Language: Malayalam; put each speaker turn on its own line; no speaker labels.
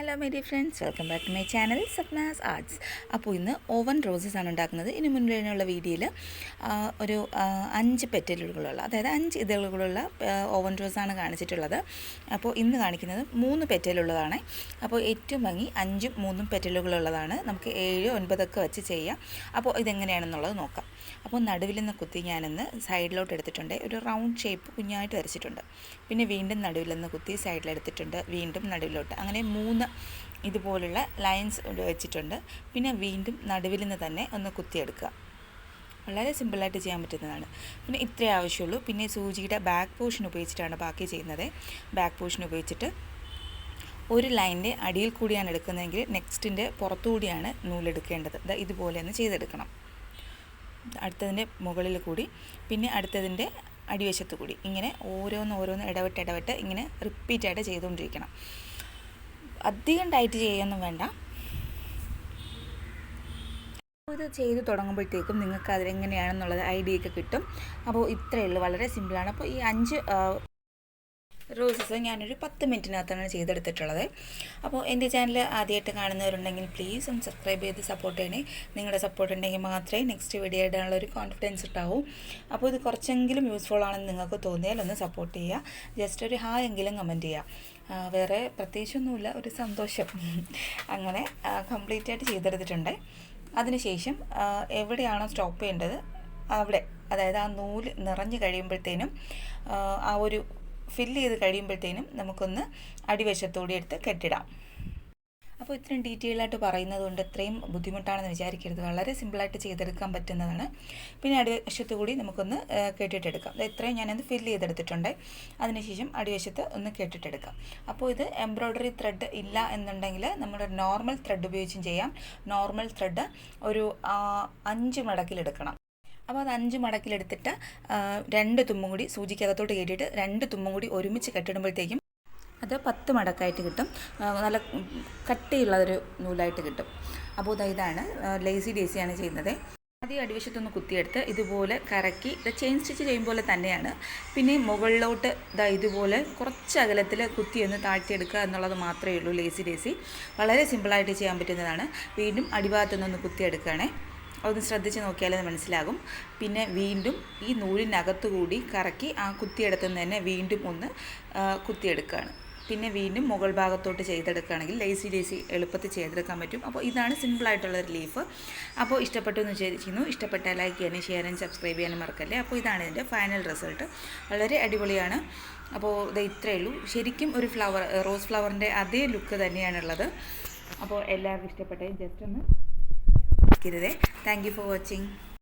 Hello my dear friends welcome back to my channel Sapna's arts അപ്പോൾ ഇന്ന് ഓവൻ റോസസ് ആണ് ഉണ്ടാക്കുന്നത്. ഇനി മുന്നിലുള്ള വീഡിയോയിൽ ഒരു അഞ്ച് പെറ്റലുകളുള്ള അതായത് അഞ്ച് ഇതളുകളുള്ള ഓവൻ റോസാണ് കാണിച്ചിട്ടുള്ളത്. അപ്പോൾ ഇന്ന് കാണിക്കുന്നത് മൂന്ന് പെറ്റലുള്ളതാണ്. അപ്പോൾ ഏറ്റവും ഭംഗി അഞ്ചും മൂന്നും പെറ്റലുകളുള്ളതാണ്. നമുക്ക് ഏഴ് ഒൻപതൊക്കെ വെച്ച് ചെയ്യാം. അപ്പോൾ ഇതെങ്ങനെയാണെന്നുള്ളത് നോക്കാം. അപ്പോൾ നടുവിൽ നിന്ന് കുത്തി ഞാനിന്ന് സൈഡിലോട്ട് എടുത്തിട്ടുണ്ട്. ഒരു റൗണ്ട് ഷേപ്പ് കുഞ്ഞായിട്ട് വരച്ചിട്ടുണ്ട്. പിന്നെ വീണ്ടും നടുവിൽ നിന്ന് കുത്തി സൈഡിലെടുത്തിട്ടുണ്ട്. വീണ്ടും നടുവിലോട്ട്. അങ്ങനെ മൂന്ന് ഇതുപോലുള്ള ലൈൻസ് വെച്ചിട്ടുണ്ട്. പിന്നെ വീണ്ടും നടുവിൽ നിന്ന് തന്നെ ഒന്ന് കുത്തിയെടുക്കുക. വളരെ സിമ്പിളായിട്ട് ചെയ്യാൻ പറ്റുന്നതാണ്. പിന്നെ ഇത്രേ ആവശ്യമുള്ളൂ. പിന്നെ സൂചിയുടെ ബാക്ക് പോർഷൻ ഉപയോഗിച്ചിട്ടാണ് ബാക്കി ചെയ്യുന്നത്. ബാക്ക് പോർഷൻ ഉപയോഗിച്ചിട്ട് ഒരു ലൈനിന്റെ അടിയിൽ കൂടിയാണ് എടുക്കുന്നതെങ്കിൽ നെക്സ്റ്റിന്റെ പുറത്തുകൂടിയാണ് നൂലെടുക്കേണ്ടത്. ഇതുപോലെ ഒന്ന് ചെയ്തെടുക്കണം. അടുത്തതിന്റെ മുകളിൽ കൂടി പിന്നെ അടുത്തതിന്റെ അടിവശത്ത് കൂടി. ഇങ്ങനെ ഓരോന്ന് ഓരോന്ന് ഇടവിട്ട് ഇടവിട്ട് ഇങ്ങനെ റിപ്പീറ്റായിട്ട് ചെയ്തുകൊണ്ടിരിക്കണം. അധികം ടൈറ്റ് ചെയ്യൊന്നും വേണ്ട. ഇത് ചെയ്ത് തുടങ്ങുമ്പോഴത്തേക്കും നിങ്ങൾക്ക് അതിലെങ്ങനെയാണെന്നുള്ളത് ഐഡിയ ഒക്കെ കിട്ടും. അപ്പോൾ ഇത്രയേ ഉള്ളൂ. വളരെ സിമ്പിളാണ് അപ്പോൾ ഈ അഞ്ച് റോസസ് ഞാനൊരു പത്ത് മിനിറ്റിനകത്താണ് ചെയ്തെടുത്തിട്ടുള്ളത്. അപ്പോൾ എന്റെ ചാനൽ ആദ്യമായിട്ട് കാണുന്നവരുണ്ടെങ്കിൽ പ്ലീസ് ഒന്ന് സബ്സ്ക്രൈബ് ചെയ്ത് സപ്പോർട്ട് ചെയ്യണേ. നിങ്ങളുടെ സപ്പോർട്ട് ഉണ്ടെങ്കിൽ മാത്രമേ നെക്സ്റ്റ് വീഡിയോ ഇടാനുള്ള ഒരു കോൺഫിഡൻസ് ഉണ്ടാവും. അപ്പോൾ ഇത് കുറച്ചെങ്കിലും യൂസ്ഫുൾ ആണെന്ന് നിങ്ങൾക്ക് തോന്നിയാൽ ഒന്ന് സപ്പോർട്ട് ചെയ്യുക. ജസ്റ്റ് ഒരു ഹായ് എങ്കിലും കമന്റ് ചെയ്യുക. വേറെ പ്രത്യേകിച്ചൊന്നുമില്ല ഒരു സന്തോഷം. അങ്ങനെ കംപ്ലീറ്റ് ആയിട്ട് ചെയ്തെടുത്തിട്ടുണ്ട്. അതിനുശേഷം എവിടെയാണോ സ്റ്റോപ്പ് ചെയ്യേണ്ടത്? അവിടെ. അതായത് ആ നൂൽ നിറഞ്ഞു കഴിയുമ്പോഴത്തേനും ആ ഒരു ഫില്ല് ചെയ്ത് കഴിയുമ്പോഴത്തേനും നമുക്കൊന്ന് അടിവശത്തോടെ എടുത്ത് കെട്ടിടാം. അപ്പോൾ ഇത്രയും ഡീറ്റെയിൽ ആയിട്ട് പറയുന്നത് കൊണ്ട് ഇത്രയും ബുദ്ധിമുട്ടാണെന്ന് വിചാരിക്കരുത്. വളരെ സിമ്പിളായിട്ട് ചെയ്തെടുക്കാൻ പറ്റുന്നതാണ്. പിന്നെ അടിവശത്ത് കൂടി നമുക്കൊന്ന് കെട്ടിട്ടെടുക്കാം അത് ഇത്രയും ഞാനത് ഫില്ല് ചെയ്തെടുത്തിട്ടുണ്ട്. അതിനുശേഷം അടിവശത്ത് ഒന്ന് കെട്ടിട്ടെടുക്കാം അപ്പോൾ ഇത് എംബ്രോയ്ഡറി ത്രെഡ് ഇല്ല എന്നുണ്ടെങ്കിൽ നമ്മുടെ നോർമൽ ത്രെഡ് ഉപയോഗിച്ചും ചെയ്യാം. നോർമൽ ത്രെഡ് ഒരു അഞ്ച് മടക്കിലെടുക്കണം. അപ്പോൾ അത് അഞ്ച് മടക്കിലെടുത്തിട്ട് രണ്ട് തുമ്മും കൂടി സൂചിക്കകത്തോട്ട് കയറ്റിയിട്ട് രണ്ട് തുമ്മും കൂടി ഒരുമിച്ച് കെട്ടിടുമ്പോഴത്തേക്കും അത് പത്ത് മടക്കായിട്ട് കിട്ടും. നല്ല കട്ടിയുള്ളതൊരു നൂലായിട്ട് കിട്ടും. അപ്പോൾ ഇതാണ് ലേസി ഡേസിയാണ് ചെയ്യുന്നത്. ആദ്യം അടിവശത്തൊന്ന് കുത്തിയെടുത്ത് ഇതുപോലെ കറക്കി ചെയിൻ സ്റ്റിച്ച് ചെയ്യും പോലെ തന്നെയാണ്. പിന്നെ മുകളിലോട്ട് ഇതാ ഇതുപോലെ കുറച്ച് അകലത്തിൽ കുത്തിയൊന്ന് താഴ്ത്തിയെടുക്കുക എന്നുള്ളത് മാത്രമേ ഉള്ളൂ ലേസി ഡേസി വളരെ സിമ്പിളായിട്ട് ചെയ്യാൻ പറ്റുന്നതാണ്. വീണ്ടും അടിഭാഗത്തുനിന്നൊന്ന് കുത്തിയെടുക്കുകയാണേ. ഒന്ന് ശ്രദ്ധിച്ച് നോക്കിയാൽ മനസ്സിലാകും. പിന്നെ വീണ്ടും ഈ നൂലിനകത്തു കൂടി കറക്കി ആ കുത്തിയെടുത്തു നിന്ന് തന്നെ വീണ്ടും ഒന്ന് കുത്തിയെടുക്കുകയാണ്. പിന്നെ വീണ്ടും മുകൾ ഭാഗത്തോട്ട് ചെയ്തെടുക്കുകയാണെങ്കിൽ ലേസി ലേസി എളുപ്പത്തിൽ ചെയ്തെടുക്കാൻ പറ്റും. അപ്പോൾ ഇതാണ് സിമ്പിളായിട്ടുള്ള ഒരു ലീഫ് അപ്പോൾ ഇഷ്ടപ്പെട്ടു എന്ന് വിചാരിക്കുന്നു ഇഷ്ടപ്പെട്ടാൽ ലൈക്ക് ചെയ്യാനും ചെയ്യാനും സബ്സ്ക്രൈബ് ചെയ്യാനും മറക്കല്ലേ. അപ്പോൾ ഇതാണ് ഇതിന്റെ ഫൈനൽ റിസൾട്ട് വളരെ അടിപൊളിയാണ്. അപ്പോൾ ഇത് ഇത്രയേ ഉള്ളൂ. ശരിക്കും ഒരു ഫ്ലവർ റോസ് ഫ്ലവറിന്റെ അതേ ലുക്ക് തന്നെയാണുള്ളത്. അപ്പോൾ എല്ലാവർക്കും ഇഷ്ടപ്പെട്ടേ. ജസ്റ്റ് ഒന്ന് മറക്കരുതേ താങ്ക് ഫോർ വാച്ചിങ്